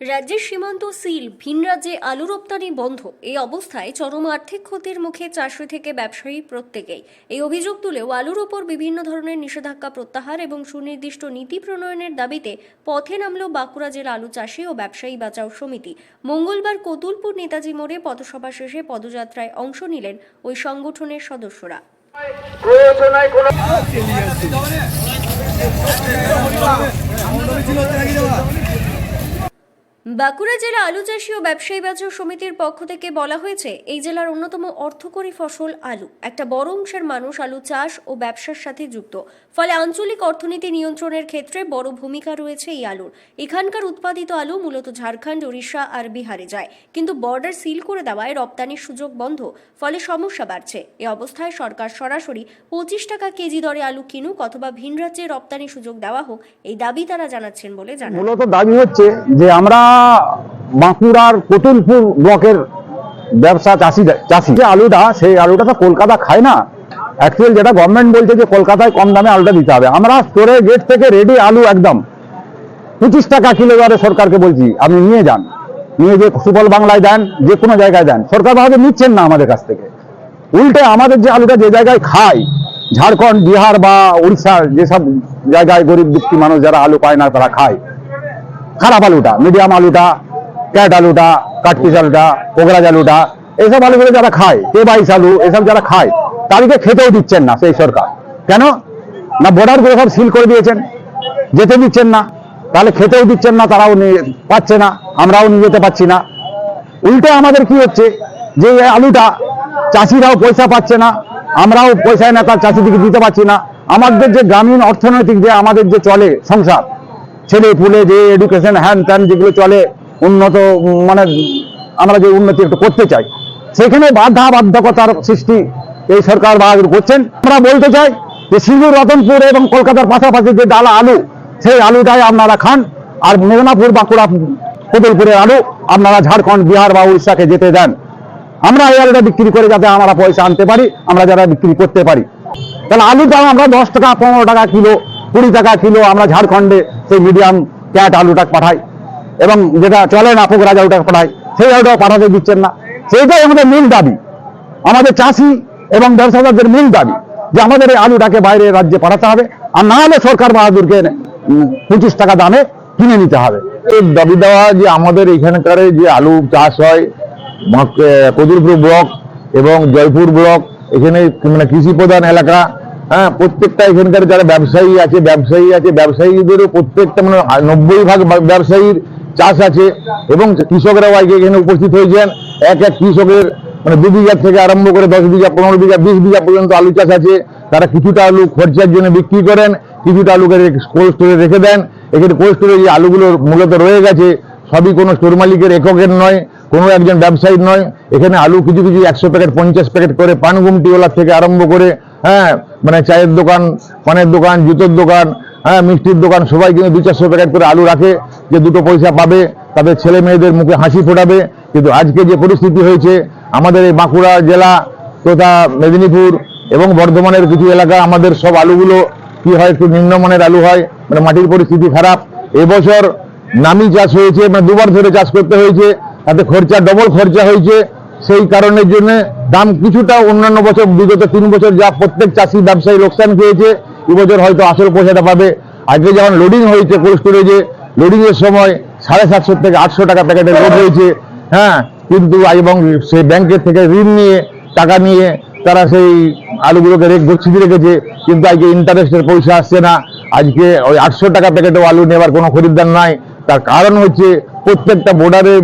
রাজ্যের সীমান্ত সিল ভিন রাজ্যে আলু রপ্তানি বন্ধ। এই অবস্থায় চরম আর্থিক ক্ষতির মুখে চাষি থেকে ব্যবসায়ী প্রত্যেকেই। এই অভিযোগ তুলেও আলুর ওপর বিভিন্ন ধরনের নিষেধাজ্ঞা প্রত্যাহার এবং সুনির্দিষ্ট নীতি প্রণয়নের দাবিতে পথে নামল বাঁকুড়া জেলা আলু চাষি ও ব্যবসায়ী বাঁচাও সমিতি। মঙ্গলবার কতুলপুর নেতাজি মোড়ে পথসভা শেষে পদযাত্রায় অংশ নিলেন ওই সংগঠনের সদস্যরা। প্রয়োজনায় কোনো বাঁকুড়া জেলা আলু চাষী ও ব্যবসায়ী বাজার সমিতির পক্ষ থেকে বলা হয়েছে, এই জেলার অন্যতম অর্থকরী ফসল আলু। একটা বড় অংশের মানুষ আলু চাষ ও ব্যবসার সাথে যুক্ত। ফলে আঞ্চলিক অর্থনীতি নিয়ন্ত্রণের ক্ষেত্রে বড় ভূমিকা রয়েছে এই আলুর। এখানকার উৎপাদিত আলু মূলত ঝাড়খণ্ড, ওড়িশা আর বিহারে যায়। কিন্তু বর্ডার সিল করে দেওয়ায় রপ্তানির সুযোগ বন্ধ, ফলে সমস্যা বাড়ছে। এ অবস্থায় সরকার সরাসরি পঁচিশ টাকা কেজি দরে আলু কিনুক অথবা ভিন রাজ্যে রপ্তানি সুযোগ দেওয়া হোক, এই দাবি তারা জানাচ্ছেন বলে জানান। মূলত দাবি হচ্ছে যে আমরা বাঁকুড়ার কতুলপুর ব্লকের ব্যবসা চাষি চাষি। যে আলুটা, সেই আলুটা তো কলকাতা খায় না। অ্যাকচুয়াল যেটা গভর্নমেন্ট বলছে যে কলকাতায় কম দামে আলুটা দিতে হবে। আমরা স্টোরে গেট থেকে রেডি আলু একদম। পঁচিশ টাকা কিলো দরে সরকারকে বলছি, আপনি নিয়ে যান। নিয়ে যে সুফল বাংলায় দেন, যে কোনো জায়গায় দেন। সরকার ভাবে নিচ্ছেন না আমাদের কাছ থেকে। উল্টে আমাদের যে আলুটা যে জায়গায় খায়, ঝাড়খণ্ড, বিহার বা উড়িষ্যার যেসব জায়গায় গরিব দুঃখী মানুষ যারা আলু পায় না, তারা খায়। খারাপ আলুটা মিডিয়াম আলুটা ক্যাট আলুটা কাঠপিস আলুটা পোগরাজ আলুটা এইসব আলুগুলো যারা খায় কে বাইশ আলু, এসব যারা খায়, তাদেরকে খেতেও দিচ্ছেন না সেই সরকার। কেন? না বর্ডারগুলো সব সিল করে দিয়েছেন। যেতে দিচ্ছেন না। তাহলে খেতেও দিচ্ছেন না, তারাও পাচ্ছে না, আমরাও নিয়ে যেতে পারছি না। উল্টে আমাদের কি হচ্ছে? যে আলুটা চাষিরাও পয়সা পাচ্ছে না, আমরাও পয়সায় না তার চাষিদিকে দিতে পারছি না। আমাদের যে গ্রামীণ অর্থনৈতিক যে আমাদের যে চলে সংসার ছেলে পুলে যে এডুকেশন হ্যান ত্যান যেগুলো চলে, উন্নত মানে আমরা যে উন্নতি একটু করতে চাই, সেখানে বাধা বাধ্যকতার সৃষ্টি এই সরকার বাহাদুর করছেন। আমরা বলতে চাই যে সিঙ্গুর রতনপুর এবং কলকাতার পাশাপাশি যে ডালা আলু, সেই আলুটাই আপনারা খান। আর মেদিনীপুর, বাঁকুড়া কদলপুরের আলু আপনারা ঝাড়খণ্ড, বিহার বা উড়িষ্যাকে যেতে দেন। আমরা এই আলুটা বিক্রি করে যাতে আমরা পয়সা আনতে পারি, আমরা যারা বিক্রি করতে পারি। তাহলে আলুর দাম আমরা দশ টাকা, পনেরো টাকা কিলো কুড়ি টাকা কিলো আমরা ঝাড়খণ্ডে সেই মিডিয়াম ক্যাট আলুটা পাঠাই। এবং যেটা চলে না পোকরাজ আলুটা পাঠাই সেই আলুটাও পাঠাতে দিচ্ছেন না। সেইটাই আমাদের মূল দাবি। আমাদের চাষি এবং ব্যবসাদারদের মূল দাবি যে আমাদের এই আলুটাকে বাইরে রাজ্যে পাঠাতে হবে, আর না হলে সরকার বাহাদুরকে পঁচিশ টাকা দামে কিনে নিতে হবে। এর দাবি দেওয়া যে আমাদের এখানকার যে আলু চাষ হয় কদুরপুর ব্লক এবং জয়পুর ব্লক, এখানে মানে কৃষি প্রধান এলাকা হ্যাঁ প্রত্যেকটা এখানকার যারা ব্যবসায়ী আছে ব্যবসায়ী আছে, ব্যবসায়ীদেরও প্রত্যেকটা মানে নব্বই ভাগ ব্যবসায়ীর চাষ আছে এবং কৃষকরাও আজকে এখানে উপস্থিত হয়েছেন। এক এক কৃষকের মানে দু বিঘা থেকে আরম্ভ করে দশ বিঘা, পনেরো বিঘা, বিশ বিঘা পর্যন্ত আলু চাষ আছে। তারা কিছুটা আলু খরচার জন্য বিক্রি করেন, কিছুটা আলুকে কোল্ড স্টোরে রেখে দেন। এখানে কোল্ড স্টোরে যে আলুগুলো মূলত রয়ে গেছে, সবই কোনো স্টোর মালিকের এককের নয়, কোনো একজন ব্যবসায়ীর নয়। এখানে আলু কিছু কিছু একশো প্যাকেট, পঞ্চাশ প্যাকেট করে পান থেকে আরম্ভ করে হ্যাঁ মানে চায়ের দোকান, পানের দোকান, জুতোর দোকান হ্যাঁ মিষ্টির দোকান, সবাই কিন্তু দু চারশো প্যাকেট করে আলু রাখে, যে দুটো পয়সা পাবে, তাদের ছেলে মেয়েদের মুখে হাসি ফোটাবে। কিন্তু আজকে যে পরিস্থিতি হয়েছে, আমাদের এই বাঁকুড়া জেলা তথা মেদিনীপুর এবং বর্ধমানের কিছু এলাকা, আমাদের সব আলুগুলো কি হয়, একটু নিম্নমানের আলু হয় মানে মাটির পরিস্থিতি খারাপ। এবছর নামি চাষ হয়েছে মানে দুবার ধরে চাষ করতে হয়েছে, তাতে খরচা ডবল খরচা হয়েছে। সেই কারণের জন্য দাম কিছুটা অন্যান্য বছর, বিগত তিন বছর যা প্রত্যেক চাষি ব্যবসায়ী লোকসান খেয়েছে এবছর হয়তো আসল পয়সাটা পাবে। আজকে যখন লোডিং হয়েছে কোল্ড স্টোরেজে লোডিং এর সময় সাড়ে সাতশো থেকে আটশো টাকা প্যাকেটের লোড হয়েছে। হ্যাঁ কিন্তু এবং সেই ব্যাংকের থেকে ঋণ নিয়ে, টাকা নিয়ে তারা সেই আলুগুলোকে রেখ গচ্ছিতে রেখেছে। কিন্তু আজকে ইন্টারেস্টের পয়সা আসছে না। আজকে ওই আটশো টাকা প্যাকেটও আলু নেবার কোনো খরিদ্দার নাই। তার কারণ হচ্ছে প্রত্যেকটা বোর্ডারে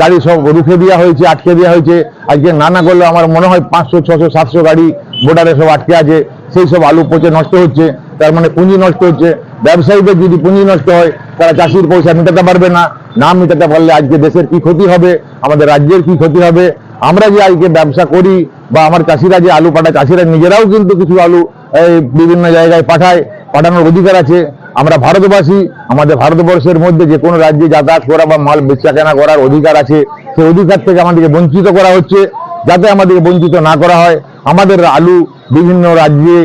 গাড়ি সব রুখে দেওয়া হয়েছে, আটকে দেওয়া হয়েছে। আজকে না না করলে, আমার মনে হয় পাঁচশো, ছশো, সাতশো গাড়ি বোর্ডারে সব আটকে আছে। সেই সব আলু পচে নষ্ট হচ্ছে, তার মানে পুঁজি নষ্ট হচ্ছে। ব্যবসায়ীদের যদি পুঁজি নষ্ট হয়, তারা চাষির পয়সা মেটাতে পারবে না। না মেটাতে পারলে আজকে দেশের কি ক্ষতি হবে? আমাদের রাজ্যের কি ক্ষতি হবে? আমরা যে আজকে ব্যবসা করি, বা আমার চাষিরা যে আলু পাঠায়, চাষিরা নিজেরাও কিন্তু কিছু আলু বিভিন্ন জায়গায় পাঠায়। পাঠানোর অধিকার আছে। আমরা ভারতবাসী, আমাদের ভারতবর্ষের মধ্যে যে কোনো রাজ্যে যাতায়াত করা বা মাল বেচা কেনা করার অধিকার আছে। সেই অধিকার থেকে আমাদেরকে বঞ্চিত করা হচ্ছে, যাতে আমাদেরকে বঞ্চিত না করা হয়। আমাদের আলু বিভিন্ন রাজ্যে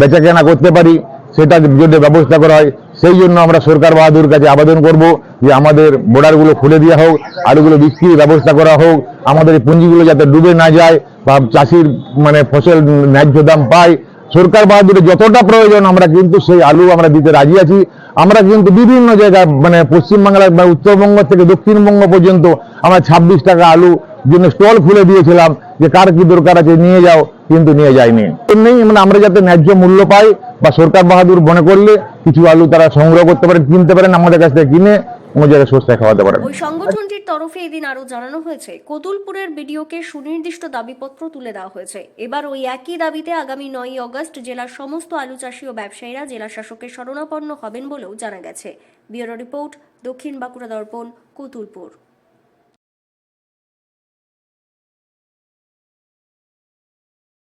বেচা কেনা করতে পারি সেটা যদি ব্যবস্থা করা হয়। সেই জন্য আমরা সরকার বাহাদুর কাছে আবেদন করব যে আমাদের বর্ডারগুলো খুলে দেওয়া হোক, আলুগুলো বিক্রির ব্যবস্থা করা হোক, আমাদের পুঁজিগুলো যাতে ডুবে না যায় বা চাষির মানে ফসল ন্যায্য দাম পায় সরকার বাহাদুরের যতটা প্রয়োজন, আমরা কিন্তু সেই আলু আমরা দিতে রাজি আছি। আমরা কিন্তু বিভিন্ন জায়গায় মানে পশ্চিমবাংলার বা উত্তরবঙ্গ থেকে দক্ষিণবঙ্গ পর্যন্ত আমরা ছাব্বিশ টাকা আলু জন্য স্টল খুলে দিয়েছিলাম যে কার কি দরকার আছে নিয়ে যাও, কিন্তু নিয়ে যায়নি। এমনি মানে আমরা যাতে ন্যায্য মূল্য পাই বা সরকার বাহাদুর মনে করলে কিছু আলু তারা সংগ্রহ করতে পারেন কিনতে পারেন আমাদের কাছ থেকে কিনে অন্য জায়গায় সস্তায় খাওয়াতে পারেন ওই সংগঠনটির তরফে এদিন আরও জানানো হয়েছে, কতুলপুরের বিডিওকে সুনির্দিষ্ট দাবিপত্র তুলে দেওয়া হয়েছে। এবার ওই একই দাবিতে আগামী নয়ই অগস্ট জেলার সমস্ত আলু চাষি ও ব্যবসায়ীরা জেলা শাসকের শরণাপন্ন হবেন বলেও জানা গেছে। ব্যুরো রিপোর্ট দক্ষিণ বাঁকুড়া দর্পণ, কতুলপুর।